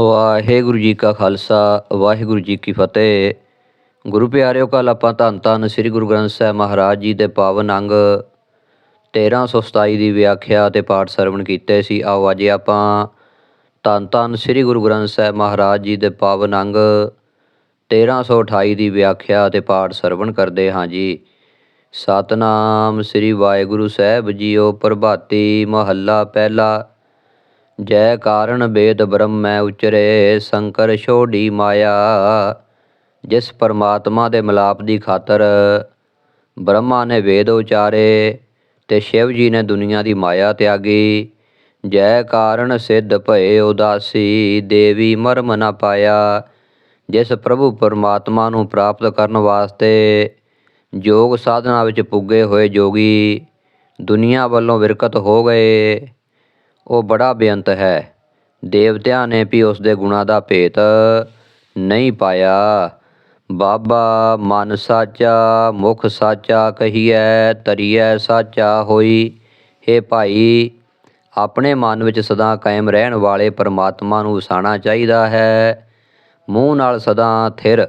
ਵਾਹਿਗੁਰੂ ਜੀ ਕਾ ਖਾਲਸਾ, ਵਾਹਿਗੁਰੂ ਜੀ ਕੀ ਫਤਿਹ। ਗੁਰੂ ਪਿਆਰਿਓ ਕੱਲ ਆਪਾਂ ਧੰਨ ਧੰਨ ਸ੍ਰੀ ਗੁਰੂ ਗ੍ਰੰਥ ਸਾਹਿਬ ਮਹਾਰਾਜ ਜੀ ਦੇ ਪਾਵਨ ਅੰਗ 1327 ਦੀ ਵਿਆਖਿਆ ਤੇ ਪਾਠ ਸਰਵਣ ਕੀਤੇ ਸੀ। ਆਓ ਅੱਜ ਆਪਾਂ ਧੰਨ ਧੰਨ ਸ੍ਰੀ ਗੁਰੂ ਗ੍ਰੰਥ ਸਾਹਿਬ ਮਹਾਰਾਜ ਜੀ ਦੇ ਪਾਵਨ ਅੰਗ 1328 ਦੀ ਵਿਆਖਿਆ ਤੇ ਪਾਠ ਸਰਵਣ ਕਰਦੇ ਹਾਂ ਜੀ। ਸਤਨਾਮ ਸ੍ਰੀ ਵਾਹਿਗੁਰੂ ਸਾਹਿਬ ਜੀਓ, ਪ੍ਰਭਾਤੀ ਮਹੱਲਾ ਪਹਿਲਾ। ਜੈ ਕਾਰਣ ਬੇਦ ਬ੍ਰਹਮੈ ਉਚਰੇ ਸ਼ੰਕਰ ਛੋੜੀ ਮਾਇਆ, ਜਿਸ ਪਰਮਾਤਮਾ ਦੇ ਮਿਲਾਪ ਦੀ ਖਾਤਰ ਬ੍ਰਹਮਾ ਨੇ ਵੇਦ ਉਚਾਰੇ ਤੇ ਸ਼ਿਵ ਜੀ ਨੇ ਦੁਨੀਆ ਦੀ ਮਾਇਆ ਤਿਆਗੀ। ਜੈ ਕਾਰਣ ਸਿੱਧ ਭਏ ਉਦਾਸੀ, ਦੇਵੀ ਮਰਮ ਨਾ ਪਾਇਆ, ਜਿਸ ਪ੍ਰਭੂ ਪਰਮਾਤਮਾ ਨੂੰ ਪ੍ਰਾਪਤ ਕਰਨ ਵਾਸਤੇ ਯੋਗ ਸਾਧਨਾ ਵਿੱਚ ਪੁੱਗੇ ਹੋਏ ਜੋਗੀ ਦੁਨੀਆ ਵੱਲੋਂ ਵਿਰਕਤ ਹੋ ਗਏ। ਉਹ ਬੜਾ ਬੇਅੰਤ ਹੈ। ਦੇਵਤਿਆਂ ਨੇ ਵੀ ਉਸ ਦੇ ਗੁਣਾ ਦਾ ਭੇਤ ਨਹੀਂ ਪਾਇਆ। ਬਾਬਾ ਮਨ ਸਾਚਾ, ਮੁਖ ਸਾਚਾ ਕਹੀਐ, ਤਰੀਐ ਸਾਚਾ ਹੋਈ। हे ਭਾਈ, ਆਪਣੇ ਮਨ ਵਿੱਚ ਸਦਾ ਕਾਇਮ ਰਹਿਣ ਵਾਲੇ ਪਰਮਾਤਮਾ ਨੂੰ ਵਸਾਣਾ ਚਾਹੀਦਾ ਹੈ। ਮੂੰਹ ਨਾਲ ਸਦਾ ਥਿਰ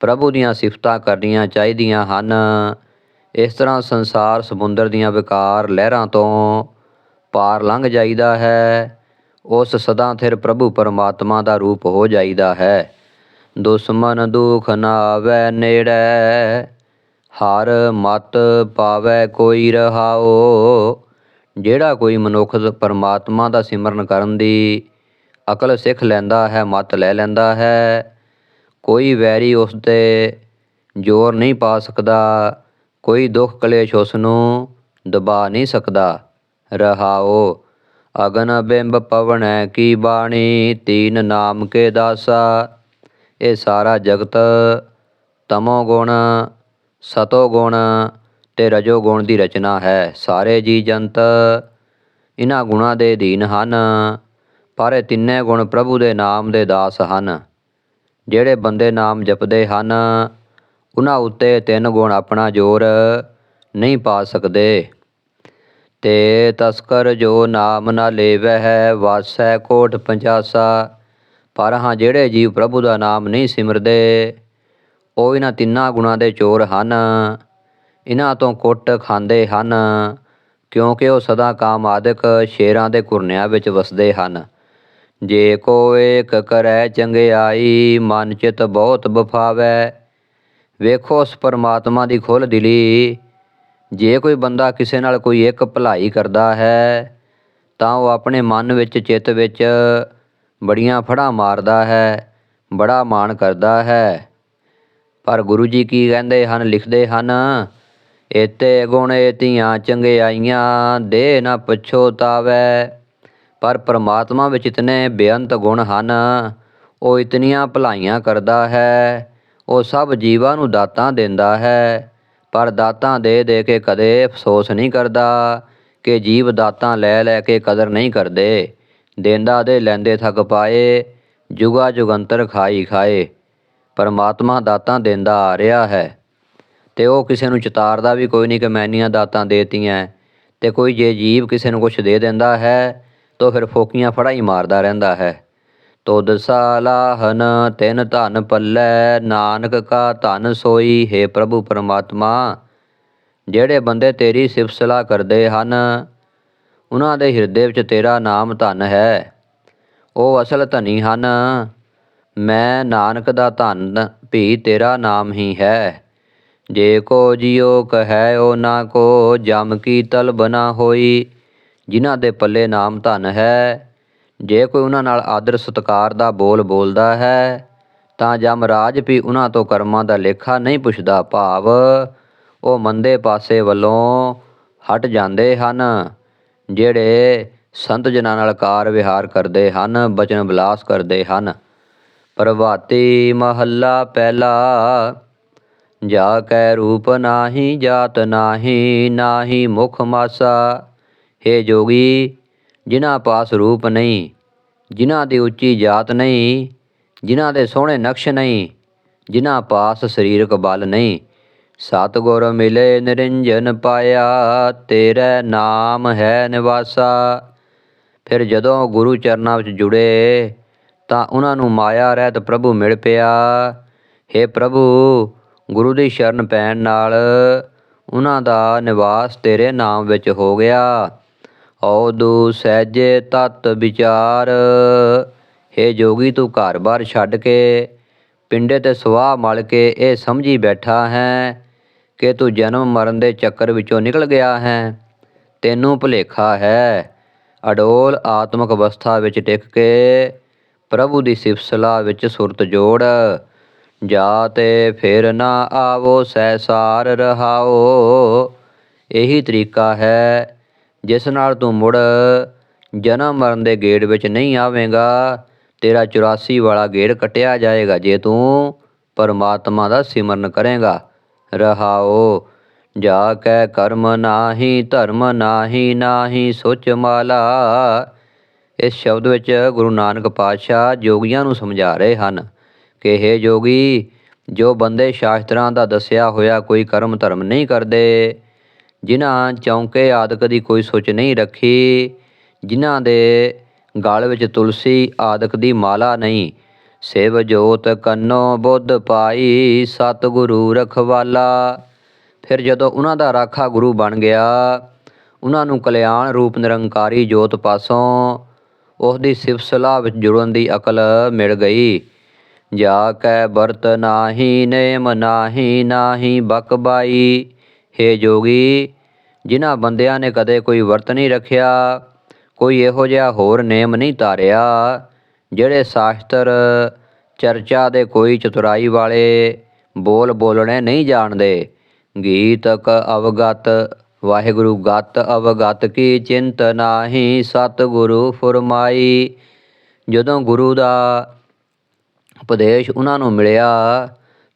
ਪ੍ਰਭੂ ਦੀਆਂ ਸਿਫਤਾਂ ਕਰਨੀਆਂ ਚਾਹੀਦੀਆਂ ਹਨ। ਇਸ ਤਰ੍ਹਾਂ ਸੰਸਾਰ ਸਮੁੰਦਰ ਦੀਆਂ ਵਿਕਾਰ ਲਹਿਰਾਂ ਤੋਂ ਪਾਰ ਲੰਘ ਜਾਈਦਾ ਹੈ, ਉਸ ਸਦਾ ਥਿਰ ਪ੍ਰਭੂ ਪਰਮਾਤਮਾ ਦਾ ਰੂਪ ਹੋ ਜਾਈਦਾ ਹੈ। ਦੁਸ਼ਮਨ ਦੁਖ ਨਾ ਆਵੈ ਨੇੜੈ, ਹਰ ਮਤ ਪਾਵੈ ਕੋਈ ਰਹਾਓ ਜਿਹੜਾ ਕੋਈ ਮਨੁੱਖ ਪਰਮਾਤਮਾ ਦਾ ਸਿਮਰਨ ਕਰਨ ਦੀ ਅਕਲ ਸਿੱਖ ਲੈਂਦਾ ਹੈ, ਮਤ ਲੈ ਲੈਂਦਾ ਹੈ। ਕੋਈ ਵੈਰੀ ਉਸ ਤੇ ਜ਼ੋਰ ਨਹੀਂ ਪਾ ਸਕਦਾ, ਕੋਈ ਦੁੱਖ ਕਲੇਸ਼ ਉਸ ਨੂੰ ਦਬਾ ਨਹੀਂ ਸਕਦਾ। ਰਹਾਓ। ਅਗਨ ਬਿੰਬ ਪਵਣੈ ਕੀ ਬਾਣੀ, ਤੀਨ ਨਾਮ ਕੇ ਦਾਸਾ। ਇਹ ਸਾਰਾ ਜਗਤ ਤਮੋ ਗੁਣ, ਸਤੋ ਗੁਣ ਤੇ ਰਜੋ ਗੁਣ ਦੀ ਰਚਨਾ ਹੈ। ਸਾਰੇ ਜੀ ਜੰਤ ਇਹਨਾਂ ਗੁਣਾਂ ਦੇ ਅਧੀਨ ਹਨ, ਪਰ ਇਹ ਤਿੰਨੇ ਗੁਣ ਪ੍ਰਭੂ ਦੇ ਨਾਮ ਦੇ ਦਾਸ ਹਨ। ਜਿਹੜੇ ਬੰਦੇ ਨਾਮ ਜਪਦੇ ਹਨ ਉਹਨਾਂ ਉੱਤੇ ਤਿੰਨ ਗੁਣ ਆਪਣਾ ਜ਼ੋਰ ਨਹੀਂ ਪਾ ਸਕਦੇ। ਤੇ ਤਸਕਰ ਜੋ ਨਾਮ ਨਾ ਲੇਵੈ ਹੈ, ਵਾਸੈ ਕੋਟ ਪੰਜਾਸਾ ਪਰ ਹਾਂ, ਜਿਹੜੇ ਜੀਵ ਪ੍ਰਭੂ ਦਾ ਨਾਮ ਨਹੀਂ ਸਿਮਰਦੇ, ਉਹ ਇਹਨਾਂ ਤਿੰਨਾਂ ਗੁਣਾਂ ਦੇ ਚੋਰ ਹਨ। ਇਹਨਾਂ ਤੋਂ ਕੁੱਟ ਖਾਂਦੇ ਹਨ, ਕਿਉਂਕਿ ਉਹ ਸਦਾ ਕਾਮ ਆਦਿਕ ਸ਼ੇਰਾਂ ਦੇ ਕੁਰਨਿਆਂ ਵਿੱਚ ਵਸਦੇ ਹਨ। ਜੇ ਕੋ ਏਕ ਕਰੈ ਚੰਗਿਆਈ, ਮਨ ਚਿਤ ਬਹੁਤ ਬਫਾਵੈ ਵੇਖੋ ਉਸ ਪਰਮਾਤਮਾ ਦੀ ਖੁੱਲ ਦਿਲੀ ਜੇ ਕੋਈ ਬੰਦਾ ਕਿਸੇ ਨਾਲ ਕੋਈ ਇੱਕ ਭਲਾਈ ਕਰਦਾ ਹੈ, ਤਾਂ ਉਹ ਆਪਣੇ ਮਨ ਵਿੱਚ, ਚਿੱਤ ਵਿੱਚ ਬੜੀਆਂ ਫੜਾਂ ਮਾਰਦਾ ਹੈ, ਬੜਾ ਮਾਣ ਕਰਦਾ ਹੈ। ਪਰ ਗੁਰੂ ਜੀ ਕੀ ਕਹਿੰਦੇ ਹਨ? ਲਿਖਦੇ ਹਨ ਏਤੇ ਗੁਣ ਏਤੀਆਂ ਚੰਗਿਆਈਆਂ ਦੇ ਨਾ ਪਛੋਤਾਵੈ ਪਰ ਪ੍ਰਮਾਤਮਾ ਵਿੱਚ ਇਤਨੇ ਬੇਅੰਤ ਗੁਣ ਹਨ, ਉਹ ਇਤਨੀਆਂ ਭਲਾਈਆਂ ਕਰਦਾ ਹੈ, ਉਹ ਸਭ ਜੀਵਾਂ ਨੂੰ ਦਾਤਾਂ ਦਿੰਦਾ ਹੈ। ਪਰ ਦਾਤਾਂ ਦੇ ਦੇ ਕੇ ਕਦੇ ਅਫਸੋਸ ਨਹੀਂ ਕਰਦਾ ਕਿ ਜੀਵ ਦਾਤਾਂ ਲੈ ਲੈ ਕੇ ਕਦਰ ਨਹੀਂ ਕਰਦੇ। ਦੇਂਦਾ ਦੇ ਲੈਂਦੇ ਥੱਕ ਪਾਏ, ਜੁਗਾ ਜੁਗੰਤਰ ਖਾਈ ਖਾਏ। ਪਰਮਾਤਮਾ ਦਾਤਾਂ ਦਿੰਦਾ ਆ ਰਿਹਾ ਹੈ। ਤੇ ਉਹ ਕਿਸੇ ਨੂੰ ਚਿਤਾਰਦਾ ਵੀ ਕੋਈ ਨਹੀਂ ਕਿ ਮੈਂ ਦਾਤਾਂ ਦੇਤੀਆਂ। ਤੇ ਕੋਈ ਜੇ ਜੀਵ ਕਿਸੇ ਨੂੰ ਕੁਝ ਦੇ ਦਿੰਦਾ ਹੈ, ਤਾਂ ਫਿਰ ਫੋਕੀਆਂ ਫੜਾ ਹੀ ਮਾਰਦਾ ਰਹਿੰਦਾ ਹੈ। ਤੁਧ ਸਾਲਾਹਨ, ਤਿਨ ਧਨ ਪੱਲੇ, ਨਾਨਕ ਕਾ ਧਨ ਸੋਈ, ਹੈ ਪ੍ਰਭੂ ਪਰਮਾਤਮਾ, ਜਿਹੜੇ ਬੰਦੇ ਤੇਰੀ ਸਿਫਤ ਸਲਾਹ ਕਰਦੇ ਹਨ, ਉਹਨਾਂ ਦੇ ਹਿਰਦੇ ਵਿੱਚ ਤੇਰਾ ਨਾਮ ਧਨ ਹੈ। ਉਹ ਅਸਲ ਧਨੀ ਹਨ। ਮੈਂ ਨਾਨਕ ਦਾ ਧਨ, ਵੀ ਤੇਰਾ ਨਾਮ ਹੀ ਹੈ। ਜੇ ਕੋ ਜਿਉ ਕਹੈ, ਉਹ ਨਾ ਕੋ, ਜਮ ਕੀ ਤਲਬ ਨਾ ਹੋਈ, ਜਿਨ੍ਹਾਂ ਦੇ ਪੱਲੇ ਨਾਮ ਧਨ ਹੈ। ਜੇ ਕੋਈ ਉਹਨਾਂ ਨਾਲ ਆਦਰ ਸਤਕਾਰ ਦਾ ਬੋਲ ਬੋਲਦਾ ਹੈ, ਤਾਂ ਜਮਰਾਜ ਵੀ ਉਹਨਾਂ ਤੋਂ ਕਰਮਾਂ ਦਾ ਲੇਖਾ ਨਹੀਂ ਪੁੱਛਦਾ ਭਾਵ। ਉਹ ਮੰਦੇ ਪਾਸੇ ਵੱਲੋਂ ਹਟ ਜਾਂਦੇ ਹਨ, ਜਿਹੜੇ ਸੰਤ ਜਨਾਂ ਨਾਲ ਕਾਰ ਵਿਹਾਰ ਕਰਦੇ ਹਨ, ਬਚਨ ਵਿਲਾਸ ਕਰਦੇ ਹਨ। ਪ੍ਰਭਾਤੀ ਮਹੱਲਾ ਪਹਿਲਾ, ਜਾ ਕੈ ਰੂਪ ਨਾਹੀ, ਜਾਤ ਨਾਹੀ ਨਾਹੀ ਮੁਖ ਮਾਸਾ। हे ਜੋਗੀ ਜਿਨ੍ਹਾਂ ਪਾਸ ਰੂਪ ਨਹੀਂ, ਜਿਨ੍ਹਾਂ ਦੀ ਉੱਚੀ ਜਾਤ ਨਹੀਂ, ਜਿਨ੍ਹਾਂ ਦੇ ਸੋਹਣੇ ਨਕਸ਼ ਨਹੀਂ, ਜਿਨ੍ਹਾਂ ਪਾਸ ਸਰੀਰਕ ਬਲ ਨਹੀਂ। ਸਤਿਗੁਰ ਮਿਲੇ ਨਿਰੰਜਨ ਪਾਇਆ, ਤੇਰਾ ਨਾਮ ਹੈ ਨਿਵਾਸਾ। ਫਿਰ ਜਦੋਂ ਗੁਰੂ ਚਰਨਾਂ ਵਿੱਚ ਜੁੜੇ, ਤਾਂ ਉਹਨਾਂ ਨੂੰ ਮਾਇਆ ਰਹਿਤ ਪ੍ਰਭੂ ਮਿਲ ਪਿਆ। हे ਪ੍ਰਭੂ, ਗੁਰੂ ਦੀ ਸ਼ਰਨ ਪੈਣ ਨਾਲ ਉਹਨਾਂ ਦਾ ਨਿਵਾਸ ਤੇਰੇ ਨਾਮ ਵਿੱਚ ਹੋ ਗਿਆ। ਔਦੂ ਸਹਿਜੇ ਤਤ ਵਿਚਾਰ। ਹੇ ਜੋਗੀ, ਤੂੰ ਘਰ-ਬਾਰ ਛੱਡ ਕੇ, ਪਿੰਡੇ ਤੇ ਸਵਾਹ ਮਲ ਕੇ ਇਹ ਸਮਝੀ ਬੈਠਾ ਹੈ ਕਿ ਤੂੰ ਜਨਮ ਮਰਨ ਦੇ ਚੱਕਰ ਵਿੱਚੋਂ ਨਿਕਲ ਗਿਆ ਹੈ। ਤੈਨੂੰ ਭੁਲੇਖਾ ਹੈ। ਅਡੋਲ ਆਤਮਿਕ ਅਵਸਥਾ ਵਿੱਚ ਟਿਕ ਕੇ ਪ੍ਰਭੂ ਦੀ ਸਿਫਤ ਵਿੱਚ ਸੁਰਤ ਜੋੜ। ਜਾ ਤੇ ਫਿਰ ਨਾ ਆਵੋ, ਸਹਿਸਾਰ ਰਹਾਓ। ਇਹੀ ਤਰੀਕਾ ਹੈ ਜਿਸ ਨਾਲ ਤੂੰ ਮੁੜ ਜਨਮ ਮਰਨ ਦੇ ਗੇੜ ਵਿੱਚ ਨਹੀਂ ਆਵੇਂਗਾ, ਤੇਰਾ 84 ਵਾਲਾ ਗੇੜ ਕਟਿਆ ਜਾਏਗਾ ਜੇ ਤੂੰ ਪਰਮਾਤਮਾ ਦਾ ਸਿਮਰਨ ਕਰੇਗਾ। ਰਹਾਓ, ਜਾ ਕੈ ਕਰਮ ਨਾਹੀ, ਧਰਮ ਨਾਹੀ ਨਾਹੀ ਸੋਚ ਮਾਲਾ। ਇਸ ਸ਼ਬਦ ਵਿੱਚ ਗੁਰੂ ਨਾਨਕ ਪਾਤਸ਼ਾਹ ਜੋਗੀਆਂ ਨੂੰ ਸਮਝਾ ਰਹੇ ਹਨ ਕਿ हे ਜੋਗੀ, ਜੋ ਬੰਦੇ ਸ਼ਾਸਤਰਾਂ ਦਾ ਦੱਸਿਆ ਹੋਇਆ ਕੋਈ ਕਰਮ ਧਰਮ ਨਹੀਂ ਕਰਦੇ ਜਿਨ੍ਹਾਂ ਚੌਂਕੇ ਆਦਿਕ ਦੀ ਕੋਈ ਸੋਚ ਨਹੀਂ ਰੱਖੀ, ਜਿਨ੍ਹਾਂ ਦੇ ਗਲ ਵਿੱਚ ਤੁਲਸੀ ਆਦਿਕ ਦੀ ਮਾਲਾ ਨਹੀਂ। ਸਿਵ ਜੋਤ ਕੰਨੋ ਬੁੱਧ ਪਾਈ ਸਤਿਗੁਰੂ ਰਖਵਾਲਾ। ਫਿਰ ਜਦੋਂ ਉਹਨਾਂ ਦਾ ਰਾਖਾ ਗੁਰੂ ਬਣ ਗਿਆ, ਉਹਨਾਂ ਨੂੰ ਕਲਿਆਣ ਰੂਪ ਨਿਰੰਕਾਰੀ ਜੋਤ ਪਾਸੋਂ ਉਸ ਦੀ ਸਿਫਤ ਸਲਾਹ ਵਿੱਚ ਜੁੜਨ ਦੀ ਅਕਲ ਮਿਲ ਗਈ। ਜਾ ਕੈ ਵਰਤ ਨਾਹੀ, ਨੇਮ ਨਾਹੀ ਨਾਹੀ ਬਕਬਾਈ ਹੇ ਜੋਗੀ, ਜਿਨ੍ਹਾਂ ਬੰਦਿਆਂ ਨੇ ਕਦੇ ਕੋਈ ਵਰਤ ਨਹੀਂ ਰੱਖਿਆ, ਕੋਈ ਇਹੋ ਜਿਹਾ ਹੋਰ ਨੇਮ ਨਹੀਂ ਧਾਰਿਆ, ਜਿਹੜੇ ਸ਼ਾਸਤਰ ਚਰਚਾ ਦੇ ਕੋਈ ਚਤੁਰਾਈ ਵਾਲੇ ਬੋਲ ਬੋਲਣੇ ਨਹੀਂ ਜਾਣਦੇ। ਗੀਤਕ ਅਵਗਤ, ਵਾਹਿਗੁਰੂ ਗਤ ਅਵਗਤ ਕੀ ਚਿੰਤ ਨਾਹੀ ਸਤਿਗੁਰੂ ਫਰਮਾਈ। ਜਦੋਂ ਗੁਰੂ ਦਾ ਉਪਦੇਸ਼ ਉਹਨਾਂ ਨੂੰ ਮਿਲਿਆ,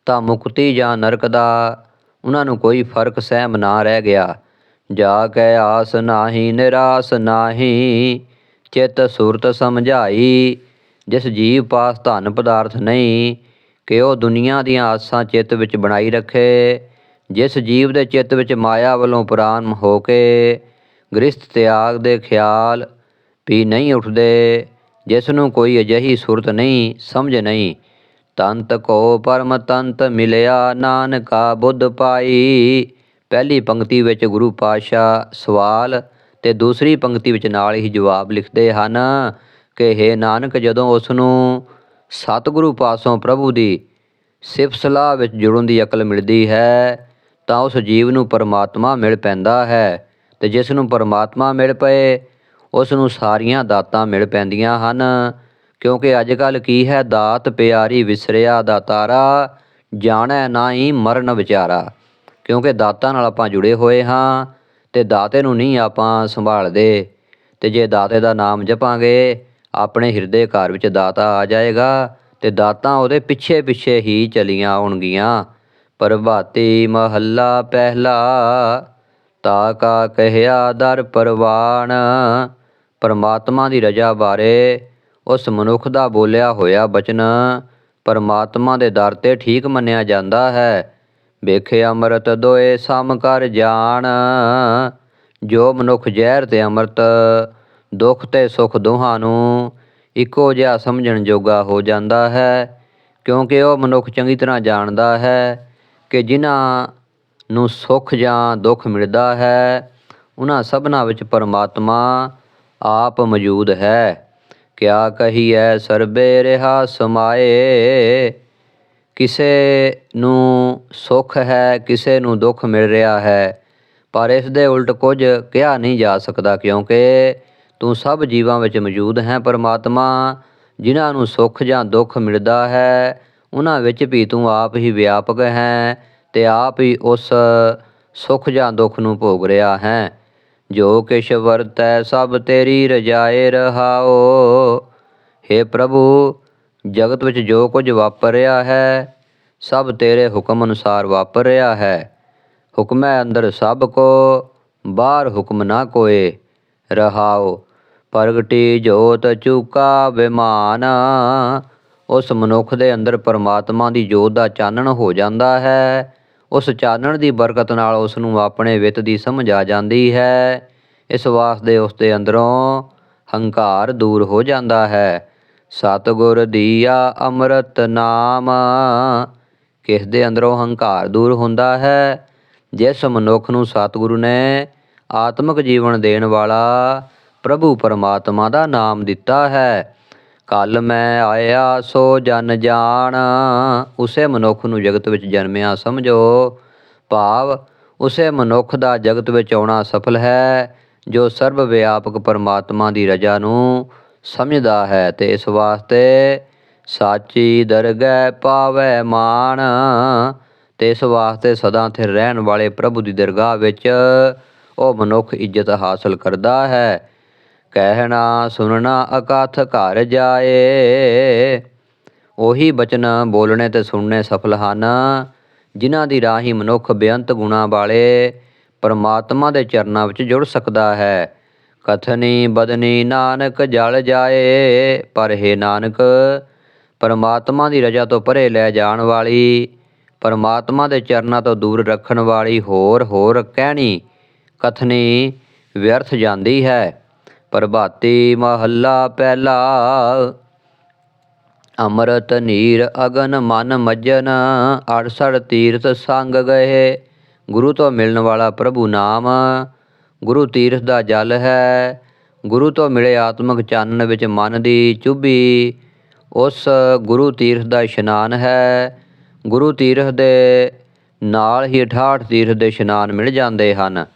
ਤਾਂ ਮੁਕਤੀ ਜਾਂ ਨਰਕ ਦਾ ਉਹਨਾਂ ਨੂੰ ਕੋਈ ਫ਼ਰਕ ਸਹਿਮ ਨਾ ਰਹਿ ਗਿਆ। ਜਾ ਕੇ ਆਸ ਨਾਹੀ, ਨਿਰਾਸ ਨਾਹੀ, ਚਿਤ ਸੁਰਤ ਸਮਝਾਈ, ਜਿਸ ਜੀਵ ਪਾਸ ਧਨ ਪਦਾਰਥ ਨਹੀਂ, ਕਿ ਉਹ ਦੁਨੀਆ ਦੀਆਂ ਆਸਾਂ ਚਿੱਤ ਵਿੱਚ ਬਣਾਈ ਰੱਖੇ, ਜਿਸ ਜੀਵ ਦੇ ਚਿੱਤ ਵਿੱਚ ਮਾਇਆ ਵੱਲੋਂ ਪ੍ਰਾਨ ਹੋ ਕੇ ਗ੍ਰਸਥ ਤਿਆਗ ਦੇ ਖਿਆਲ ਵੀ ਨਹੀਂ ਉੱਠਦੇ, ਜਿਸ ਨੂੰ ਕੋਈ ਅਜਿਹੀ ਸੁਰਤ ਨਹੀਂ, ਸਮਝ ਨਹੀਂ ਤੰਤ ਕੋ ਪਰਮ ਤੰਤ ਮਿਲਿਆ ਨਾਨਕਾ ਬੁੱਧ ਪਾਈ। ਪਹਿਲੀ ਪੰਕਤੀ ਵਿੱਚ ਗੁਰੂ ਪਾਤਸ਼ਾਹ ਸਵਾਲ ਤੇ ਦੂਸਰੀ ਪੰਕਤੀ ਵਿੱਚ ਨਾਲ ਹੀ ਜਵਾਬ ਲਿਖਦੇ ਹਨ ਕਿ हे ਨਾਨਕ, ਜਦੋਂ ਉਸ ਨੂੰ ਸਤਿਗੁਰੂ ਪਾਸੋਂ ਪ੍ਰਭੂ ਦੀ ਸਿਫਤ ਸਲਾਹ ਵਿੱਚ ਜੁੜਨ ਦੀ ਅਕਲ ਮਿਲਦੀ ਹੈ, ਤਾਂ ਉਸ ਜੀਵ ਨੂੰ ਪਰਮਾਤਮਾ ਮਿਲ ਪੈਂਦਾ ਹੈ ਤੇ ਜਿਸ ਨੂੰ ਪਰਮਾਤਮਾ ਮਿਲ ਪਏ, ਉਸ ਨੂੰ ਸਾਰੀਆਂ ਦਾਤਾਂ ਮਿਲ ਪੈਂਦੀਆਂ ਹਨ। ਕਿਉਂਕਿ ਅੱਜ ਕੱਲ ਕੀ ਹੈ? ਦਾਤ ਪਿਆਰੀ ਵਿਸਰਿਆ ਦਾਤਾਰਾ ਜਾਣੈ ਨਾਹੀ ਮਰਨ ਵਿਚਾਰਾ। ਕਿਉਂਕਿ ਦਾਤਾਂ ਨਾਲ ਆਪਾਂ ਜੁੜੇ ਹੋਏ ਹਾਂ, ਤੇ ਦਾਤੇ ਨੂੰ ਨਹੀਂ ਆਪਾਂ ਸੰਭਾਲਦੇ। ਤੇ ਜੇ ਦਾਤੇ ਦਾ ਨਾਮ ਜਪਾਂਗੇ, ਆਪਣੇ ਹਿਰਦੇ ਘਰ ਵਿੱਚ ਦਾਤਾ ਆ ਜਾਏਗਾ, ਤੇ ਦਾਤਾਂ ਉਹਦੇ ਪਿੱਛੇ ਪਿੱਛੇ ਹੀ ਚਲੀਆਂ ਆਉਣਗੀਆਂ। ਪ੍ਰਭਾਤੀ ਮਹੱਲਾ ਪਹਿਲਾ, ਤਾ ਕਾ ਕਹਿਆ ਦਰ ਪਰਵਾਣ ਪਰਮਾਤਮਾ ਦੀ ਰਜਾ ਬਾਰੇ ਉਸ ਮਨੁੱਖ ਦਾ ਬੋਲਿਆ ਹੋਇਆ ਬਚਨ ਪਰਮਾਤਮਾ ਦੇ ਦਰ ਤੇ ਠੀਕ ਮੰਨਿਆ ਜਾਂਦਾ ਹੈ। ਵੇਖੇ ਅੰਮ੍ਰਿਤ ਦੋਏ ਸਮ ਕਰ ਜਾਣ। ਜੋ ਮਨੁੱਖ ਜ਼ਹਿਰ ਤੇ ਅੰਮ੍ਰਿਤ, ਦੁੱਖ ਤੇ ਸੁੱਖ ਦੋਹਾਂ ਨੂੰ ਇੱਕੋ ਜਿਹਾ ਸਮਝਣ ਜੋਗਾ ਹੋ ਜਾਂਦਾ ਹੈ, ਕਿਉਂਕਿ ਉਹ ਮਨੁੱਖ ਚੰਗੀ ਤਰ੍ਹਾਂ ਜਾਣਦਾ ਹੈ ਕਿ ਜਿਨ੍ਹਾਂ ਨੂੰ ਸੁੱਖ ਜਾਂ ਦੁੱਖ ਮਿਲਦਾ ਹੈ, ਉਹਨਾਂ ਸਭਨਾਂ ਵਿੱਚ ਪਰਮਾਤਮਾ ਆਪ ਮੌਜੂਦ ਹੈ। ਕਿਆ ਕਹੀਐ ਸਰਬੇ ਰਿਹਾ ਸਮਾਏ? ਕਿਸੇ ਨੂੰ ਸੁੱਖ ਹੈ, ਕਿਸੇ ਨੂੰ ਦੁੱਖ ਮਿਲ ਰਿਹਾ ਹੈ, ਪਰ ਇਸ ਦੇ ਉਲਟ ਕੁਝ ਕਿਹਾ ਨਹੀਂ ਜਾ ਸਕਦਾ, ਕਿਉਂਕਿ ਤੂੰ ਸਭ ਜੀਵਾਂ ਵਿੱਚ ਮੌਜੂਦ ਹੈ, ਪਰਮਾਤਮਾ, ਜਿਨ੍ਹਾਂ ਨੂੰ ਸੁੱਖ ਜਾਂ ਦੁੱਖ ਮਿਲਦਾ ਹੈ, ਉਹਨਾਂ ਵਿੱਚ ਵੀ ਤੂੰ ਆਪ ਹੀ ਵਿਆਪਕ ਹੈ ਤੇ ਆਪ ਹੀ ਉਸ ਸੁੱਖ ਜਾਂ ਦੁੱਖ ਨੂੰ ਭੋਗ ਰਿਹਾ ਹੈ। ਜੋ ਕਿਛ ਵਰਤੈ ਸਭ ਤੇਰੀ ਰਜਾਏ ਰਹਾਓ। हे ਪ੍ਰਭੂ, ਜਗਤ ਵਿੱਚ ਜੋ ਕੁਝ ਵਾਪਰ ਰਿਹਾ ਹੈ, ਸਭ ਤੇਰੇ ਹੁਕਮ ਅਨੁਸਾਰ ਵਾਪਰ ਰਿਹਾ ਹੈ। ਹੁਕਮੈ ਅੰਦਰ ਸਭ ਕੋ, ਬਾਹਰ ਹੁਕਮ ਨਾ ਕੋਏ। ਰਹਾਓ, ਪ੍ਰਗਟੀ ਜੋਤ ਚੁਕਾ ਵਿਮਾਨ ਉਸ ਮਨੁੱਖ ਦੇ ਅੰਦਰ ਪਰਮਾਤਮਾ ਦੀ ਜੋਤ ਦਾ ਚਾਨਣ ਹੋ ਜਾਂਦਾ ਹੈ। ਉਸ ਚਾਨਣ ਦੀ ਬਰਕਤ ਨਾਲ ਉਸ ਨੂੰ ਆਪਣੇ ਵਿੱਤ ਦੀ ਸਮਝ ਆ ਜਾਂਦੀ ਹੈ। ਇਸ ਵਾਸਤੇ ਉਸ ਦੇ ਅੰਦਰੋਂ ਹੰਕਾਰ ਦੂਰ ਹੋ ਜਾਂਦਾ ਹੈ। ਸਤਿਗੁਰ ਦੀਆ ਅੰਮ੍ਰਿਤ ਨਾਮ। ਕਿਸ ਦੇ ਅੰਦਰੋਂ ਹੰਕਾਰ ਦੂਰ ਹੁੰਦਾ ਹੈ? ਜਿਸ ਮਨੁੱਖ ਨੂੰ ਸਤਿਗੁਰੂ ਨੇ ਆਤਮਿਕ ਜੀਵਨ ਦੇਣ ਵਾਲਾ ਪ੍ਰਭੂ ਪਰਮਾਤਮਾ ਦਾ ਨਾਮ ਦਿੱਤਾ ਹੈ। ਕੱਲ ਮੈਂ ਆਇਆ ਸੋ ਜਨ ਜਾਣ। ਉਸੇ ਮਨੁੱਖ ਨੂੰ ਜਗਤ ਵਿੱਚ ਜਨਮਿਆ ਸਮਝੋ। ਭਾਵ, ਉਸੇ ਮਨੁੱਖ ਦਾ ਜਗਤ ਵਿੱਚ ਆਉਣਾ ਸਫਲ ਹੈ, ਜੋ ਸਰਬ ਵਿਆਪਕ ਪਰਮਾਤਮਾ ਦੀ ਰਜਾ ਨੂੰ ਸਮਝਦਾ ਹੈ ਤੇ ਇਸ ਵਾਸਤੇ ਸਾਚੀ ਦਰਗਹਿ ਪਾਵੈ ਮਾਣ। ਤੇ ਇਸ ਵਾਸਤੇ ਸਦਾ ਥਿਰ ਰਹਿਣ ਵਾਲੇ ਪ੍ਰਭੂ ਦੀ ਦਰਗਾਹ ਵਿੱਚ ਉਹ ਮਨੁੱਖ ਇੱਜ਼ਤ ਹਾਸਲ ਕਰਦਾ ਹੈ। ਕਹਿਣਾ ਸੁਣਨਾ ਅਕਥ ਘਰ ਜਾਏ। ਉਹੀ ਬਚਨ ਬੋਲਣੇ ਤੇ ਸੁਣਨੇ ਸਫਲ ਹਨ, ਜਿਨ੍ਹਾਂ ਦੀ ਰਾਹੀਂ ਮਨੁੱਖ ਬੇਅੰਤ ਗੁਣਾ ਵਾਲੇ ਪਰਮਾਤਮਾ ਦੇ ਚਰਨਾਂ ਵਿੱਚ ਜੁੜ ਸਕਦਾ ਹੈ। ਕਥਨੀ ਬਦਨੀ ਨਾਨਕ ਜਲ ਜਾਏ, ਪਰ ਹੈ ਨਾਨਕ, ਪਰਮਾਤਮਾ ਦੀ ਰਜਾ ਤੋਂ ਪਰੇ ਲੈ ਜਾਣ ਵਾਲੀ, ਪਰਮਾਤਮਾ ਦੇ ਚਰਨਾਂ ਤੋਂ ਦੂਰ ਰੱਖਣ ਵਾਲੀ ਹੋਰ ਹੋਰ ਕਹਿਣੀ ਕਥਨੀ ਵਿਅਰਥ ਜਾਂਦੀ ਹੈ। ਪ੍ਰਭਾਤੀ ਮਹੱਲਾ ਪਹਿਲਾ। ਅੰਮ੍ਰਿਤ ਨੀਰ ਅਗਨ ਮਨ ਮੱਜਨ 68 ਤੀਰਥ ਸੰਗ ਗਏ। ਗੁਰੂ ਤੋਂ ਮਿਲਣ ਵਾਲਾ ਪ੍ਰਭੂ ਨਾਮ, ਗੁਰੂ ਤੀਰਥ ਦਾ ਜਲ ਹੈ। ਗੁਰੂ ਤੋਂ ਮਿਲੇ ਆਤਮਿਕ ਚਾਨਣ ਵਿੱਚ ਮਨ ਦੀ ਚੁੱਭੀ। ਉਸ ਗੁਰੂ ਤੀਰਥ ਦਾ ਇਸ਼ਨਾਨ ਹੈ। ਗੁਰੂ ਤੀਰਥ ਦੇ ਨਾਲ ਹੀ 68 ਤੀਰਥ ਦੇ ਇਸ਼ਨਾਨ ਮਿਲ ਜਾਂਦੇ ਹਨ।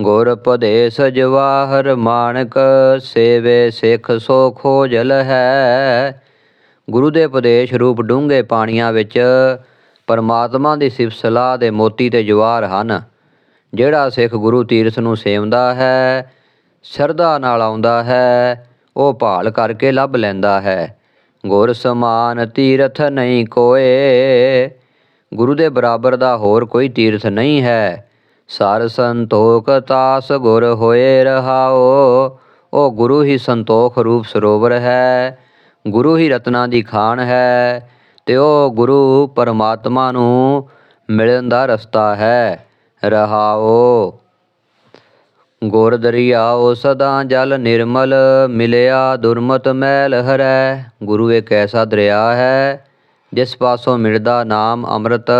ਗੁਰ ਪਦੇਸ ਜਵਾਹਰ ਮਾਨਕ, ਸੇਵੇ ਸਿੱਖ ਸੋ ਖੋਜਲ ਹੈ। ਗੁਰੂ ਦੇ ਉਪਦੇਸ਼ ਰੂਪ ਡੂੰਘੇ ਪਾਣੀਆਂ ਵਿੱਚ ਪਰਮਾਤਮਾ ਦੀ ਸਿਫਤ ਸਲਾਹ ਦੇ ਮੋਤੀ ਤੇ ਜਵਾਹਰ ਹਨ। ਜਿਹੜਾ ਸਿੱਖ ਗੁਰੂ ਤੀਰਥ ਨੂੰ ਸੇਵਦਾ ਹੈ, ਸ਼ਰਧਾ ਨਾਲ ਆਉਂਦਾ ਹੈ, ਉਹ ਭਾਲ ਕਰਕੇ ਲੱਭ ਲੈਂਦਾ ਹੈ। ਗੁਰ ਸਮਾਨ ਤੀਰਥ ਨਹੀਂ ਕੋਏ, ਗੁਰੂ ਦੇ ਬਰਾਬਰ ਦਾ ਹੋਰ ਕੋਈ ਤੀਰਥ ਨਹੀਂ ਹੈ। ਸਰ ਸੰਤੋਖ ਤਾਸ ਗੁਰ ਹੋਏ ਰਹਾਓ ਉਹ ਗੁਰੂ ਹੀ ਸੰਤੋਖ ਰੂਪ ਸਰੋਵਰ ਹੈ, ਗੁਰੂ ਹੀ ਰਤਨਾ ਦੀ ਖਾਨ ਹੈ, ਤੇ ਉਹ ਗੁਰੂ ਪਰਮਾਤਮਾ ਨੂੰ ਮਿਲਣ ਦਾ ਰਸਤਾ ਹੈ ਰਹਾਓ ਗੁਰ ਦਰਿਆਓ ਸਦਾ ਜਲ ਨਿਰਮਲ, ਮਿਲਿਆ ਦੁਰਮਤ ਮੈਲ ਹਰੈ। ਗੁਰੂ ਇੱਕ ਐਸਾ ਦਰਿਆ ਹੈ, ਜਿਸ ਪਾਸੋਂ ਮਿਲਦਾ ਨਾਮ ਅੰਮ੍ਰਿਤ।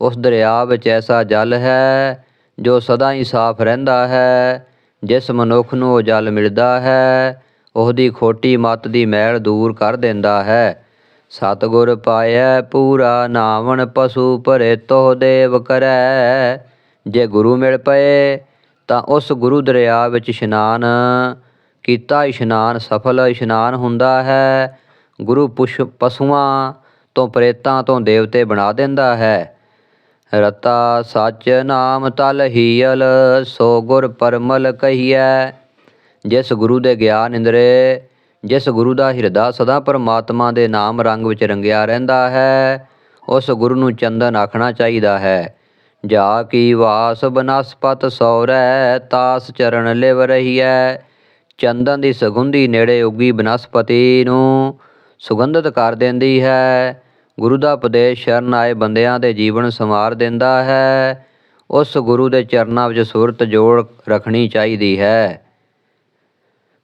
ਉਸ ਦਰਿਆ ਵਿੱਚ ਐਸਾ ਜਲ ਹੈ ਜੋ ਸਦਾ ਹੀ ਸਾਫ਼ ਰਹਿੰਦਾ ਹੈ, ਜਿਸ ਮਨੁੱਖ ਨੂੰ ਉਹ ਜਲ ਮਿਲਦਾ ਹੈ, ਉਹਦੀ ਖੋਟੀ ਮਤ ਦੀ ਮੈਲ ਦੂਰ ਕਰ ਦਿੰਦਾ ਹੈ। ਸਤਿਗੁਰ ਪਾਇਐ ਪੂਰਾ ਨਾਵਣ ਪਸ਼ੂ ਭਰੇ ਤੋ ਦੇਵ ਕਰੈ। ਜੇ ਗੁਰੂ ਮਿਲ ਪਏ, ਤਾਂ ਉਸ ਗੁਰੂ ਦਰਿਆ ਵਿੱਚ ਇਸ਼ਨਾਨ ਕੀਤਾ। ਇਸ਼ਨਾਨ ਸਫਲ ਇਸ਼ਨਾਨ ਹੁੰਦਾ ਹੈ। ਗੁਰੂ ਪੁਸ਼, ਪਸ਼ੂਆਂ ਤੋਂ, ਪ੍ਰੇਤਾਂ ਤੋਂ ਦੇਵਤੇ ਬਣਾ ਦਿੰਦਾ ਹੈ। ਰਤਾ ਸੱਚ ਨਾਮ ਤਲ ਹੀਲ ਸੋ ਗੁਰ ਪਰਮਲ ਕਹੀਐ। ਜਿਸ ਗੁਰੂ ਦੇ ਗਿਆਨ ਇੰਦਰੇ, ਜਿਸ ਗੁਰੂ ਦਾ ਹਿਰਦਾ ਸਦਾ ਪਰਮਾਤਮਾ ਦੇ ਨਾਮ ਰੰਗ ਵਿੱਚ ਰੰਗਿਆ ਰਹਿੰਦਾ ਹੈ, ਉਸ ਗੁਰੂ ਨੂੰ ਚੰਦਨ ਆਖਣਾ ਚਾਹੀਦਾ ਹੈ। ਜਾ ਕੀ ਵਾਸ ਬਨਸਪਤ ਸੌਰੈ, ਤਾਸ ਚਰਨ ਲਿਵ ਰਹੀ ਹੈ ਚੰਦਨ ਦੀ ਸੁਗੰਧੀ ਨੇੜੇ ਉੱਗੀ ਬਨਸਪਤੀ ਨੂੰ, ਸੁਗੰਧਿਤ ਕਰ ਦਿੰਦੀ ਹੈ। ਗੁਰੂ ਦਾ ਉਪਦੇਸ਼ ਸ਼ਰਨ ਆਏ ਬੰਦਿਆਂ ਦੇ ਜੀਵਨ ਸੰਵਾਰ ਦਿੰਦਾ ਹੈ। ਉਸ ਗੁਰੂ ਦੇ ਚਰਨਾਂ ਵਿੱਚ ਸੁਰਤ ਜੋੜ ਰੱਖਣੀ ਚਾਹੀਦੀ ਹੈ।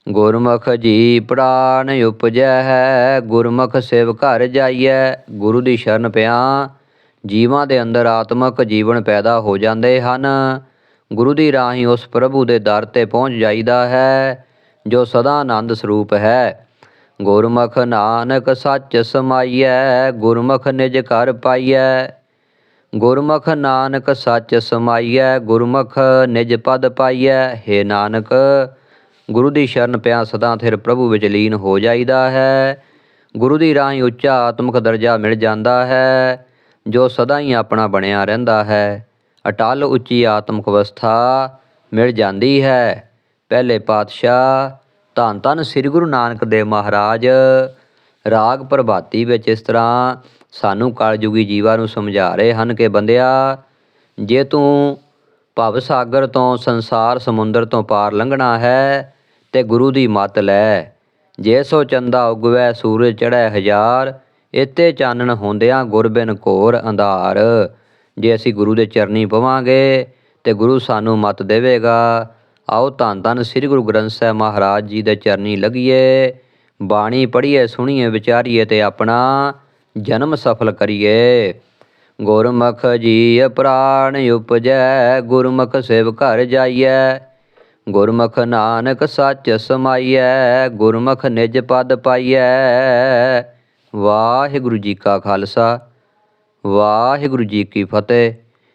ਗੁਰਮੁਖ ਜੀ ਪ੍ਰਾਨ ਉਪਜੈ ਹੈ, ਗੁਰਮੁਖ ਸਿਵ ਘਰ ਜਾਈਐ। ਗੁਰੂ ਦੀ ਸ਼ਰਨ ਪਿਆ, ਜੀਵਾਂ ਦੇ ਅੰਦਰ ਆਤਮਿਕ ਜੀਵਨ ਪੈਦਾ ਹੋ ਜਾਂਦੇ ਹਨ। ਗੁਰੂ ਦੀ ਰਾਹੀਂ ਉਸ ਪ੍ਰਭੂ ਦੇ ਦਰ ਤੇ ਪਹੁੰਚ ਜਾਈਦਾ ਹੈ, ਜੋ ਸਦਾ ਆਨੰਦ ਸਰੂਪ ਹੈ। ਗੁਰਮੁਖ ਨਾਨਕ ਸੱਚ ਸਮਾਈਐ, ਗੁਰਮੁਖ ਨਿਜ ਘਰ ਪਾਈਐ। ਗੁਰਮੁਖ ਨਾਨਕ ਸੱਚ ਸਮਾਈਐ, ਗੁਰਮੁਖ ਨਿਜ ਪਦ ਪਾਈਐ। ਹੈ ਨਾਨਕ, ਗੁਰੂ ਦੀ ਸ਼ਰਨ ਪਿਆ ਸਦਾ ਥਿਰ ਪ੍ਰਭੂ ਵਿੱਚ ਲੀਨ ਹੋ ਜਾਈਦਾ ਹੈ। ਗੁਰੂ ਦੀ ਰਾਹੀਂ ਉੱਚਾ ਆਤਮਿਕ ਦਰਜਾ ਮਿਲ ਜਾਂਦਾ ਹੈ, ਜੋ ਸਦਾ ਹੀ ਆਪਣਾ ਬਣਿਆ ਰਹਿੰਦਾ ਹੈ। ਅਟਲ ਉੱਚੀ ਆਤਮਿਕ ਅਵਸਥਾ ਮਿਲ ਜਾਂਦੀ ਹੈ। ਪਹਿਲੇ ਪਾਤਸ਼ਾਹ ਧੰਨ ਧੰਨ ਸ੍ਰੀ ਗੁਰੂ ਨਾਨਕ ਦੇਵ ਮਹਾਰਾਜ। ਰਾਗ ਪ੍ਰਭਾਤੀ ਵਿੱਚ ਇਸ ਤਰ੍ਹਾਂ ਸਾਨੂੰ ਕਲਯੁਗੀ ਜੀਵਾਂ ਨੂੰ ਸਮਝਾ ਰਹੇ ਹਨ ਕਿ ਬੰਦਿਆ ਜੇ ਤੂੰ ਭਵ ਸਾਗਰ ਤੋਂ ਸੰਸਾਰ ਸਮੁੰਦਰ ਤੋਂ ਪਾਰ ਲੰਘਣਾ ਹੈ, ਤੇ ਗੁਰੂ ਦੀ ਮੱਤ ਲੈ। ਜੇ ਸੋ ਚੰਦਾ ਉਗਵੈ, ਸੂਰਜ ਚੜ੍ਹੈ ਹਜ਼ਾਰ ਇਤੇ ਚਾਨਣ ਹੁੰਦਿਆਂ ਗੁਰਬਿਨ ਘੋਰ ਅੰਧਾਰ। ਜੇ ਅਸੀਂ ਗੁਰੂ ਦੇ ਚਰਨੀ ਪਵਾਂਗੇ, ਤੇ ਗੁਰੂ ਸਾਨੂੰ ਮਤ ਦੇਵੇਗਾ। ਆਓ ਧੰਨ ਧੰਨ ਸ੍ਰੀ ਗੁਰੂ ਗ੍ਰੰਥ ਸਾਹਿਬ ਮਹਾਰਾਜ ਜੀ ਦੇ ਚਰਨੀ ਲੱਗੀਏ, ਬਾਣੀ ਪੜ੍ਹੀਏ, ਸੁਣੀਏ, ਵਿਚਾਰੀਏ ਤੇ ਆਪਣਾ ਜਨਮ ਸਫਲ ਕਰੀਏ। ਗੁਰਮੁਖ ਜੀ ਪ੍ਰਾਣ ਉਪਜੈ, ਗੁਰਮੁਖ ਸਿਵ ਘਰ ਜਾਈਐ। ਗੁਰਮੁਖ ਨਾਨਕ ਸੱਚ ਸਮਾਈਐ, ਗੁਰਮੁਖ ਨਿਜ ਪਦ ਪਾਈਐ। ਵਾਹਿਗੁਰੂ ਜੀ ਕਾ ਖਾਲਸਾ, ਵਾਹਿਗੁਰੂ ਜੀ ਕੀ ਫਤਿਹ।